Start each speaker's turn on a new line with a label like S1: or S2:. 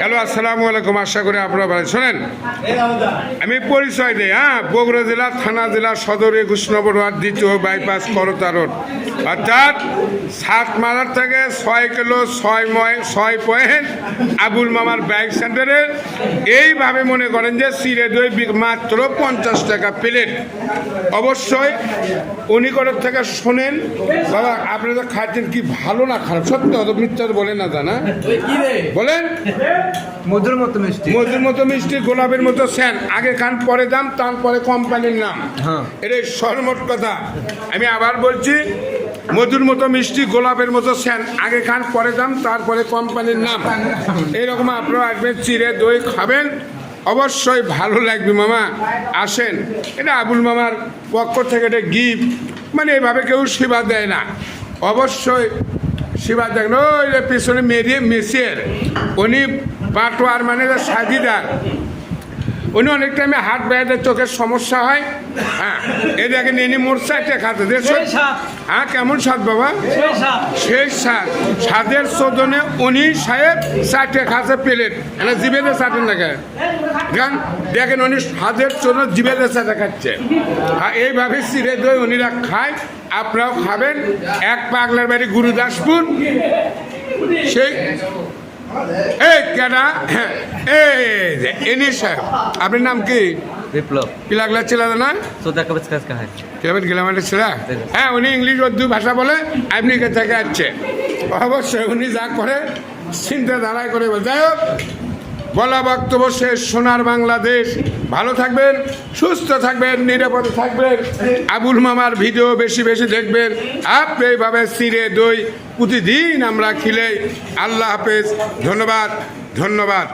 S1: Hello আসসালামু আলাইকুম। আশা করি আপনারা ভালো শোনেন আমি পরিচয় দিই হ্যাঁ? বগুড়া জেলা থানা জেলা সদর একুশ নম্বর ওয়ার্ড দ্বিতীয় বাইপাস করতা রোড। অর্থাৎ সাত মালার থেকে ছয় কিলো ছয় ময় ছয় পয়েন্ট আবুল মামার বাইক সেন্টারে। এইভাবে মনে করেন যে সিরে দই মাত্র পঞ্চাশ টাকা প্লেট। অবশ্যই উনি করে থেকে শোনেন বাবা আপনারা খাচ্ছেন কি ভালো না খারাপ? সত্যি অত মিথ্যা বলেন না জানা? বলেন?
S2: মধুর মতো মিষ্টি।
S1: মধুর মতো মিষ্টি গোলাপের মতো স্যান। আগে খান পরে দাম তারপরে কোম্পানির নাম।
S2: হ্যাঁ।
S1: এটাই সর্বমোট কথা। আমি আবার বলছি মধুর মতো মিষ্টি গোলাপের মতো স্যান। আগে খান পরে দাম তারপরে কোম্পানির নাম। এরকম আপনারা আসবেন চিড়ে দই খাবেন। অবশ্যই ভালো লাগবে মামা। আসেন। এটা আবুল মামার পক্ষ থেকে এটা গিফট মানে এভাবে কেউ সেবা দেয় না। অবশ্যই শিবা দেখেন ওই পিছনে মেরিয়ে মেসির উনি পাটোয়ার মানে সাজিদার। উনি অনেক টাইমে হাত বেড়াতে চোখের সমস্যা হয়। হ্যাঁ এ দেখেন ইনি মোট চারটে খাতে। হ্যাঁ কেমন স্বাদ বাবা?
S3: সেই স্বাদ।
S1: সেই স্বাদ চোদনে উনি সাহেব চারটে খাতে প্লেট মানে জিবেতে চাটেন না খায় দেখেন দেখেন উনি স্বাদের জন্য জিবেতে চাটে খাচ্ছে। আর এইভাবে চিড়ে দই উনিরা খায় আপনারাও খাবেন। এক পাগলার বাড়ি গুরুদাসপুর। সেই এই এনি সাহেব আপনার নাম কি?
S2: বিপ্লব।
S1: কি ছেলে ছিল না
S2: চোদ্দ কাগজ কাজ কা
S1: কিলোমিটার কিলোমিটার ছিল? হ্যাঁ উনি ইংলিশ উর্দু ভাষা বলে আমেরিকা থেকে আসছে। অবশ্যই উনি যা করে চিন্তা ধারায় করে। যাই হোক বলা বক্তব্য শেষ, সোনার বাংলাদেশ। ভালো থাকবেন, সুস্থ থাকবেন, নিরাপদে থাকবেন। আবুল মামার ভিডিও বেশি বেশি দেখবেন। আপনি এইভাবে চিড়ে দই প্রতিদিন আমরা খিলে আল্লাহ হাফেজ। ধন্যবাদ ধন্যবাদ।